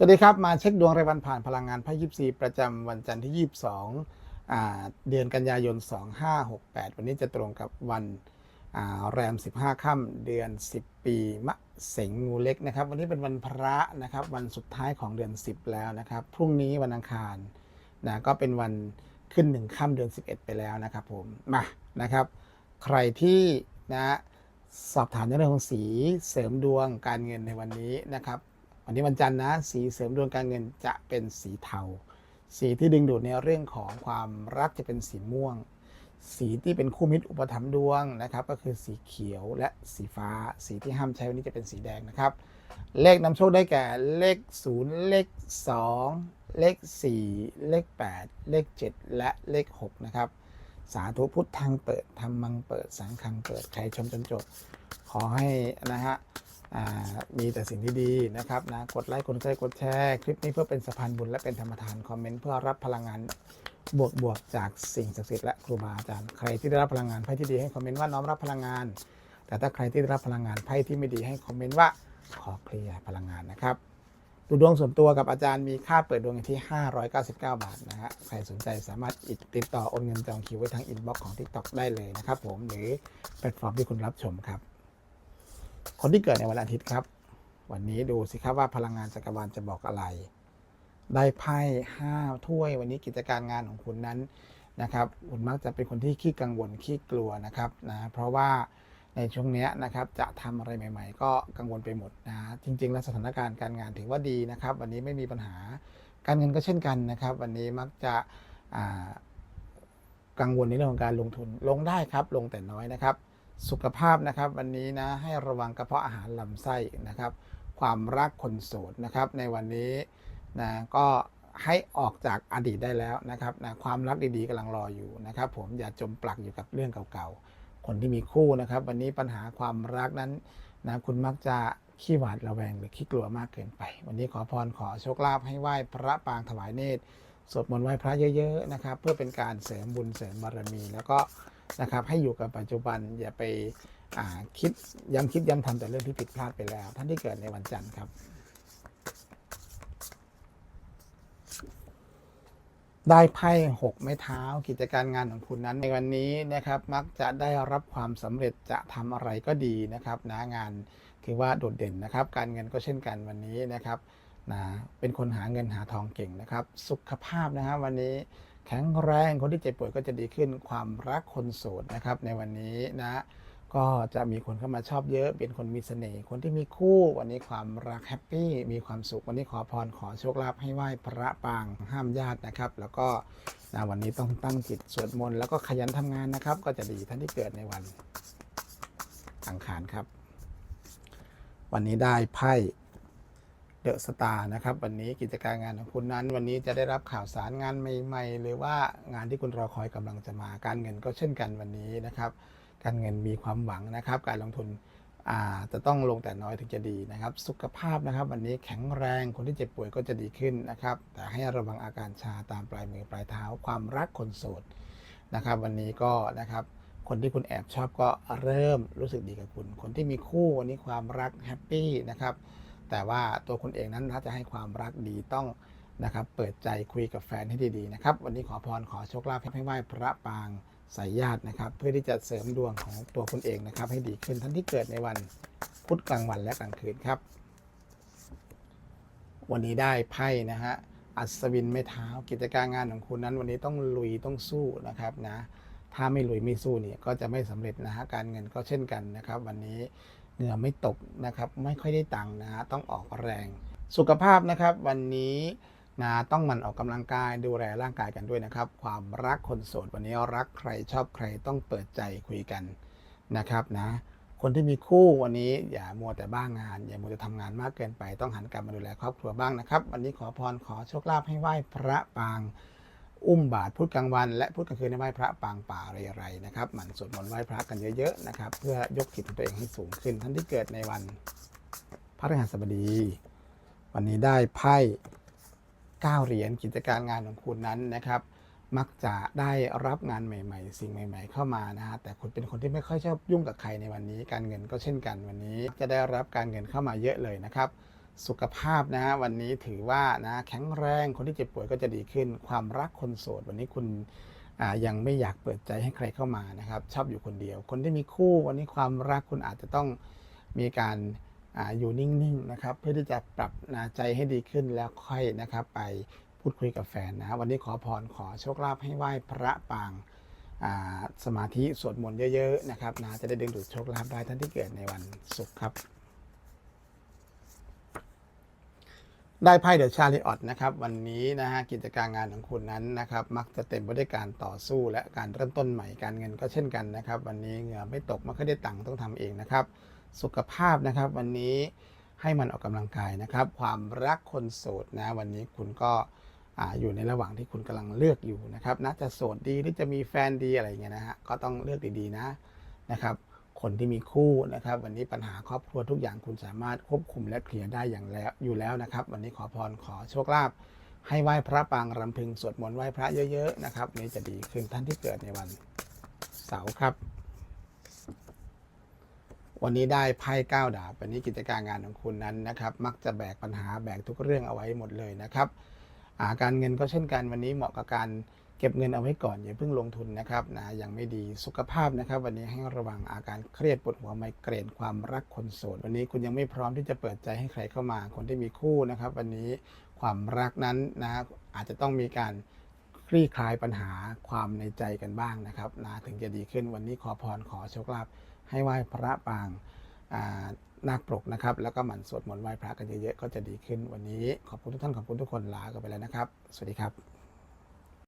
สวัสดีครับ มาเช็คดวงรายวันผ่านพลังงานไพ่ยิปซีประจำวันจันทร์ที่ 22 เดือนกันยายน 2568 วันนี้จะตรงกับวันแรม 15 ค่ำเดือน 10 ปีมะเสงงูเล็กนะครับ วันนี้เป็นวันพระนะครับ วันสุดท้ายของเดือน 10 แล้วนะครับ พรุ่งนี้วันอังคารนะก็เป็นวันขึ้นหนึ่งค่ำเดือน 11 ไปแล้วนะครับผม มานะครับ ใครที่นะสอบถามเรื่องของสีเสริมดวงการเงินในวันนี้นะครับ วันนี้วันจันทร์นะ สีเสริมดวงการเงินจะเป็นสีเทา สีที่ดึงดูดในเรื่องของความรักจะเป็นสีม่วง สีที่เป็นคู่มิตรอุปถัมภ์ดวงนะครับ ก็คือสีเขียวและสีฟ้า สีที่ห้ามใช้วันนี้จะเป็นสีแดงนะครับ เลขนำโชคได้แก่เลข 0 เลข 2 เลข 4 เลข 8 เลข 7 และเลข 6 นะครับสาธุพุทธังเปิดธรรมังเปิดสังฆังเปิดใครชมจนจบขอให้นะฮะ มีแต่สิ่งที่ดีนะครับนะกดไลค์กดแชร์กดแชร์คลิปนี้เพื่อเป็นสะพานบุญและเป็นธรรมทานคอมเมนต์เพื่อรับพลังงานบวกบวกๆจากสิ่งศักดิ์สิทธิ์และครูบาอาจารย์ใครที่ได้รับพลังงานไพ่ที่ดีให้คอมเมนต์ว่าน้อมรับพลังงาน แต่ถ้าใครที่ได้รับพลังงานไพ่ที่ไม่ดีให้คอมเมนต์ว่าขอเคลียร์พลังงานนะครับดูดวงส่วนตัวกับอาจารย์มีค่าเปิดดวงอยู่ที่ 599 บาทนะฮะใครสนใจสามารถติดต่อโอนเงินจองคิวไว้ทางอินบ็อกซ์ของ TikTok ได้เลยนะครับผมหรือแพลตฟอร์มที่คุณรับชมครับ คนที่เกิดในวันอาทิตย์ครับ วันนี้ดูสิครับว่าพลังงานจักรวาลจะบอกอะไร ได้ไพ่ห้าถ้วย วันนี้กิจการงานของคุณนั้นนะครับคุณมักจะเป็นคนที่ขี้กังวลขี้กลัวนะครับนะเพราะว่าในช่วงเนี้ยนะครับจะทำอะไรใหม่ ๆ ก็กังวลไปหมดนะจริง ๆ แล้วสถานการณ์การงานถือว่าดีนะครับ วันนี้ไม่มีปัญหาการเงินก็เช่นกันนะครับ วันนี้มักจะกังวลในเรื่องของการลงทุนลงได้ครับ ลงแต่น้อยนะครับ สุขภาพนะครับวันนี้นะให้ระวังกระเพาะอาหารลำไส้นะครับ ความรักคนโสดนะครับ ในวันนี้นะก็ให้ออกจากอดีตได้แล้วนะครับนะความรักดีๆกำลังรออยู่นะครับ ผมอย่าจมปลักอยู่กับเรื่องเก่าๆ คนที่มีคู่นะครับ วันนี้ปัญหาความรักนั้นนะคุณมักจะขี้หวาดระแวงหรือขี้กลัวมากเกินไป วันนี้ขอพรขอโชคลาภให้ไหว้พระปางถวายเนตรสวดมนต์ไหว้พระเยอะๆนะครับ เพื่อเป็นการเสริมบุญเสริมบารมี แล้วก็ นะครับ ให้อยู่กับปัจจุบันอย่าไปาคิดย้ำคิดย้ำทำแต่เรื่องที่ผิดพลาดไปแล้ว ท่านที่เกิดในวันจันทร์ครับได้ไพ่หกไม้เท้า กิจการงานของคุณนั้นในวันนี้นะครับมักจะได้รับความสำเร็จจะทำอะไรก็ดีนะครับนะงานถือว่าโดดเด่นนะครับ การเงินก็เช่นกันวันนี้นะครับนะเป็นคนหาเงินหาทองเก่งนะครับ สุขภาพนะครับวันนี้ แข็งแรงคนที่เจ็บป่วยก็จะดีขึ้นความรักคนโสดนะครับในวันนี้นะก็จะมีคนเข้ามาชอบเยอะเป็นคนมีเสน่ห์คนที่มีคู่วันนี้ความรักแฮปปี้มีความสุขวันนี้ขอพรขอโชคลาภให้ไหว้พระปางห้ามญาตินะครับ แล้วก็นะวันนี้ต้องตั้งจิตสวดมนต์แล้วก็ขยันทำงานนะครับ ก็จะดีท่านที่เกิดในวันอังคารครับ วันนี้ได้ไพ่ เดอะสตาร์นะครับวันนี้กิจการงานของคุณนั้น วันนี้จะได้รับข่าวสารงานใหม่ๆ หรือว่างานที่คุณรอคอยกำลังจะมาการเงินก็เช่นกันวันนี้นะครับ การเงินมีความหวังนะครับ การลงทุนอาจะต้องลงแต่น้อยถึงจะดีนะครับ สุขภาพนะครับ วันนี้แข็งแรงคนที่เจ็บป่วยก็จะดีขึ้นนะครับ แต่ให้ระวังอาการชาตามปลายมือปลายเท้า ความรักคนโสดนะครับ วันนี้ก็นะครับคนที่คุณแอบชอบก็เริ่มรู้สึกดีกับคุณ คนที่มีคู่วันนี้ความรักแฮปปี้นะครับ แต่ว่าตัวคุณเองนั้นถ้าจะให้ความรักดีต้องนะครับเปิดใจคุยกับแฟนให้ดีๆนะครับ วันนี้ขอพรขอโชคลาภให้ไหว้พระปางสายญาตินะครับ เพื่อที่จะเสริมดวงของตัวคุณเองนะครับ ให้ดีขึ้นท่านที่เกิดในวันพุธกลางวันและกลางคืนครับ วันนี้ได้ไพ่นะฮะอัศวินไม้เท้ากิจการงานของคุณนั้น วันนี้ต้องลุยต้องสู้นะครับนะถ้าไม่ลุยไม่สู้เนี่ยก็จะไม่สำเร็จนะฮะการเงินก็เช่นกันนะครับ วันนี้ เหงื่อไม่ตกนะครับไม่ค่อยได้ตังค์นะฮะต้องออกแรง สุขภาพนะครับ วันนี้นะต้องหมันออกกำลังกายดูแลร่างกายกันด้วยนะครับ ความรักคนโสดวันนี้รักใครชอบใครต้องเปิดใจคุยกันนะครับนะคนที่มีคู่วันนี้อย่ามัวแต่บ้างงาน อย่ามัวแต่ทำงานมากเกินไปต้องหันกลับมาดูแลครอบครัวบ้างนะครับ วันนี้ขอพรขอโชคลาภให้ไหว้พระปาง อุ้มบาทพุธกลางวันและพุธกลางคืนให้ไหว้พระปางป่าเรไรนะครับหมั่นสวดมนต์ไหว้พระกันเยอะๆนะครับ เพื่อยกจิตของตัวเองให้สูงขึ้นท่านที่เกิดในวันพระฤหัสบดี วันนี้ได้ไพ่เก้าเหรียญกิจการงานของคุณนั้นนะครับ มักจะได้รับงานใหม่ ๆ สิ่งใหม่ ๆ เข้ามานะฮะแต่คุณเป็นคนที่ไม่ค่อยชอบยุ่งกับใครในวันนี้ การเงินก็เช่นกันวันนี้ จะได้รับการเงินเข้ามาเยอะเลยนะครับ สุขภาพนะฮะวันนี้ถือว่านะแข็งแรงคนที่เจ็บป่วยก็จะดีขึ้น ความรักคนโสด วันนี้คุณอ่ายังไม่อยากเปิดใจให้ใครเข้ามานะครับ ชอบอยู่คนเดียว คนที่มีคู่วันนี้ความรักคุณอาจจะต้องมีการอาอยู่นิ่งๆนะครับ เพื่อที่จะปรับนาใจให้ดีขึ้นแล้วค่อยนะครับ ไปพูดคุยกับแฟนนะวันนี้ขอพรขอโชคลาภให้ไหว้พระปางอ่าสมาธิสวดมนต์เยอะๆนะครับนะจะได้ดึงดูดโชคลาภได้ท่านที่เกิดในวันศุกร์ครับ ได้ไพ่เดอะชาลิออตนะครับวันนี้นะฮะกิจการงานของคุณนั้นนะครับมักจะเต็มไปด้วยการต่อสู้และการเริ่มต้นใหม่การเงินก็เช่นกันนะครับ วันนี้เหงื่อไม่ตกไม่ค่อยได้ตังค์ต้องทำเองนะครับ สุขภาพนะครับวันนี้ให้มันออกกำลังกายนะครับ ความรักคนโสดนะวันนี้คุณก็ออยู่ในระหว่างที่คุณกำลังเลือกอยู่นะครับนะจะโสดดีหรือจะมีแฟนดีอะไรเงี้ยนะฮะก็ต้องเลือกดีๆนะนะครับ คนที่มีคู่นะครับ วันนี้ปัญหาครอบครัวทุกอย่างคุณสามารถควบคุมและเคลียร์ได้อย่างแล้วอยู่แล้วนะครับ วันนี้ขอพรขอโชคลาภให้ไหว้พระปางรำพึงสวดมนต์ไหว้พระเยอะๆนะครับนี่จะดีขึ้นท่านที่เกิดในวันเสาร์ครับ วันนี้ได้ไพ่ก้าดาบวันนี้กิจการงานของคุณนั้นนะครับ มักจะแบกปัญหาแบกทุกเรื่องเอาไว้หมดเลยนะครับอาการเงินก็เช่นกันวันนี้เหมาะกับการ เก็บเงินเอาไว้ก่อนอย่าเพิ่งลงทุนนะครับนะยังไม่ดีสุขภาพนะครับ วันนี้ให้ระวังอาการเครียดปวดหัวไมเกรนความรักคนโสด วันนี้คุณยังไม่พร้อมที่จะเปิดใจให้ใครเข้ามา คนที่มีคู่นะครับ วันนี้ความรักนั้นนะอาจจะต้องมีการคลี่คลายปัญหาความในใจกันบ้างนะครับนะถึงจะดีขึ้นวันนี้ขอพรขอโชคลาภให้ไหว้พระปางนาคปรกนะครับ แล้วก็หมั่นสวดมนต์ไหว้พระกันเยอะๆก็จะดีขึ้นวันนี้ขอบคุณทุกท่านขอบคุณทุกคนลากันไปแล้วนะครับ สวัสดีครับ